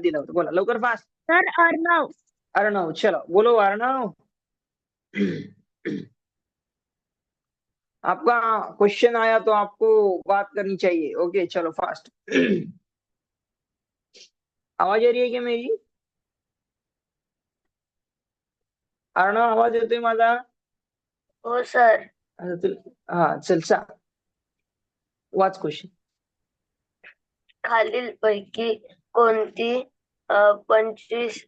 दिलं होतं बोला लवकर फास्ट सर अर्णव अर्णव चलो बोलो अर्णव आपका क्वेश्चन आया तो आपको बात करनी चाहिए। ओके चलो फास्ट आवाज़ आ रही है क्या मेरी? अर्णव आवाज़ येतोय माझा? हो सर तुला हा चल सांग वाच क्वेश्चन खालील पैकी कोणती पंचवीस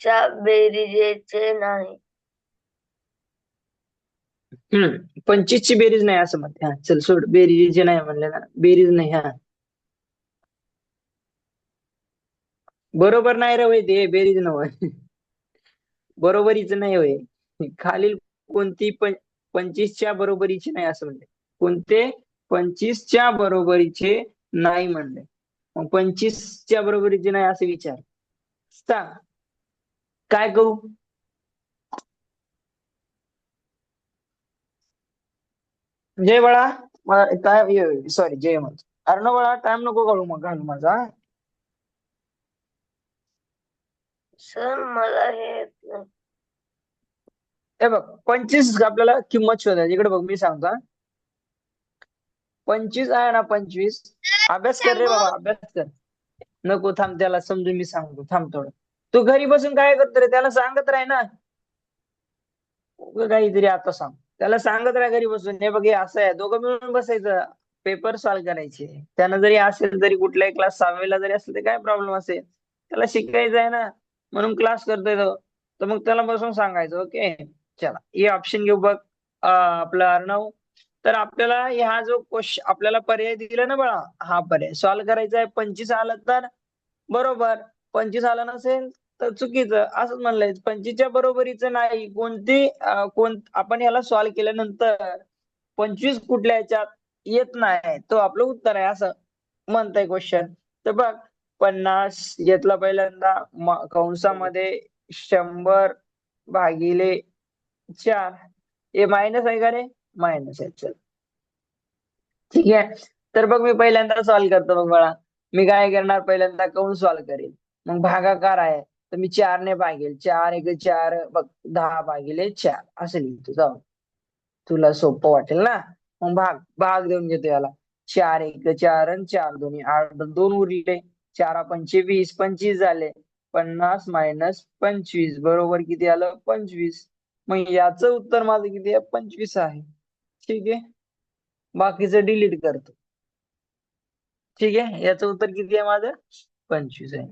च्या बेरीजेचे नाही. हम्म पंचवीस ची बेरीज नाही असं म्हणते हा चल सोड बेरीज नाही म्हणले ना बेरीज नाही हा. बरोबर नाही रे होय ते बेरीज नव्ह बरोबरीच नाही होय. खालील कोणती पण पंचवीसच्या बरोबरीची नाही असं म्हणले कोणते? पंचवीसच्या बरोबरीचे नाही म्हणले. मग पंचवीसच्या बरोबरीचे नाही असं विचार. सांग. काय करू जय बाळा. मला काय सॉरी जय म्हणतो. अर्णव बाळा टाइम नको घालू मग घालू माझा? सर मला हे. हे बघ पंचवीस आपल्याला किंमत शोधायची. इकडे बघ मी सांगतो. पंचवीस आहे ना पंचवीस. अभ्यास कर रे बाबा अभ्यास कर. नको थांब त्याला समजून मी सांगतो. थांब थोडं. तू घरी बसून काय करतो रे? त्याला सांगत राह ना. काहीतरी आता सांग. त्याला सांगत राह घरी बसून. हे बघ हे असं आहे. दोघं मिळून बसायचं. पेपर सॉल्व्ह करायचे. त्यानं जरी असेल तरी कुठल्याही क्लास सहावीला जरी असेल तर काय प्रॉब्लेम असेल? त्याला शिकायचं आहे ना. म्हणून क्लास करतोय तो. तर मग त्याला बसून सांगायचं. ओके चला. हे ऑप्शन घेऊ बघ. आपलं अर्णव. तर आपल्याला ह्या जो क्वेश्चन आपल्याला पर्याय दिला ना बळा हा पर्याय. सॉल्व्ह करायचा आहे पंचवीस आलं तर बरोबर. पंचवीस आलं नसेल तर चुकीचं. असंच म्हणलंय पंचवीसच्या बरोबरीचं नाही. कोणती कोण आपण याला सॉल्व्ह केल्यानंतर पंचवीस कुठल्या याच्यात येत नाही? तो आपलं उत्तर आहे असं म्हणतंय क्वेश्चन तर बघ पन्नास घेतला पहिल्यांदा कंसामध्ये शंभर भागिले चार. हे मायनस आहे का रे? मायनस आहे चल ठीक आहे? तर बघ मी पहिल्यांदा सॉल्व्ह करतो मग बाळा. मी काय करणार? पहिल्यांदा कौन सॉल्व्ह करेल मग भागाकार आहे. तर मी चारने भागेल. चार एक चार बघ दहा भागिले चार. असं लिहितो. जाऊ. तुला सोपं वाटेल ना? मग भाग. भाग देऊन घेतो याला. चार एक चार आणि चार दोन्ही. आठ दोन उरले. चारा पंचे वीस पंचवीस झाले. पन्नास मायनस पंचवीस. बरोबर किती आलं? पंचवीस. मग याचं उत्तर माझं किती आहे? पंचवीस आहे. ठीक आहे. बाकीचं डिलीट करतो. ठीक आहे? याचं उत्तर किती आहे माझं? पंचवीस आहे.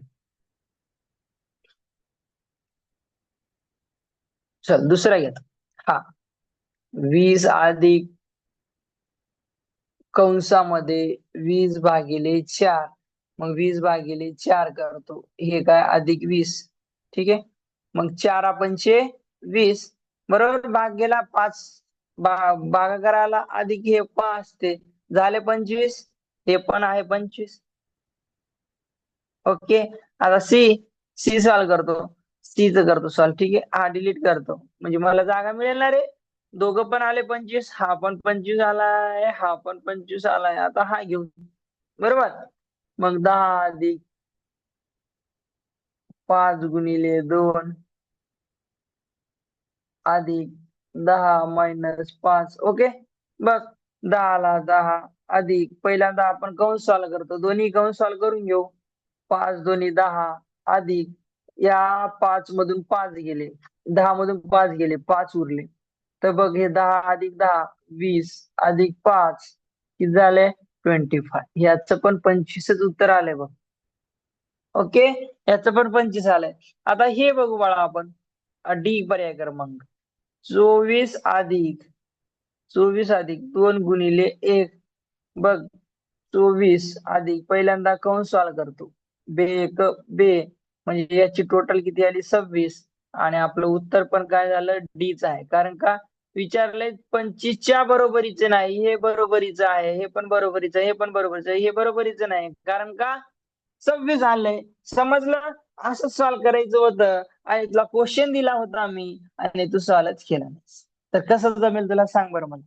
चल दुसरा घेत हा. वीस अधिक कंसामध्ये वीस भागिले चार. मग वीस भागिले चार करतो. हे काय? अधिक वीस. ठीक आहे? मग चार पंचे वीस. बरोबर? भाग गेला पाच. बा भागाकाराला अधिक हे पाच ते झाले पंचवीस हे पण आहे पंचवीस. ओके आता सी सी सॉल्व करतो. सी च करतो सॉल्व ठीक आहे? हा डिलीट करतो. म्हणजे मला जागा मिळेल ना रे? दोघं पण आले पंचवीस हा पण पंचवीस आलाय हा पण पंचवीस आलाय. आता हा घेऊन. बरोबर? मग दहा अधिक पाच गुणिले दोन अधिक दहा मायनस पाच ओके बघ दहाला दहा अधिक पहिल्यांदा आपण कंस सॉल्व करतो. दोन्ही कंस सॉल्व करून घेऊ. पाच दोन्ही दहा अधिक या पाच मधून पाच गेले. दहा मधून पाच गेले पाच उरले. तर बघ हे दहा अधिक दहा वीस अधिक पाच किती झाले? ट्वेंटी फाय याचं पण पंचवीसच उत्तर आलंय बघ. ओके याचं पण पंचवीस आलंय. आता हे बघू बाळा आपण. डी पर्याय क्रमांक. चोवीस अधिक चोवीस अधिक दोन गुणिले एक. बघ चोवीस अधिक पहिल्यांदा कंस सॉल्व करतो? बे एक बे. म्हणजे याची टोटल किती आली? सव्वीस. आणि आपलं उत्तर पण काय झालं? डीच आहे. कारण का? विचारलंय पंचवीसच्या बरोबरीचे नाही. हे बरोबरीचं आहे. हे पण बरोबरीचं आहे. हे पण बरोबरीचं आहे. हे बरोबरीचं नाही. कारण का? सव्वीस आलंय समजलं? असं सॉल्व करायचं होतं. तुला क्वेश्चन दिला होता आम्ही आणि तू सॉल्वच केला नाही तर कसं जमेल तुला सांग बरं मला.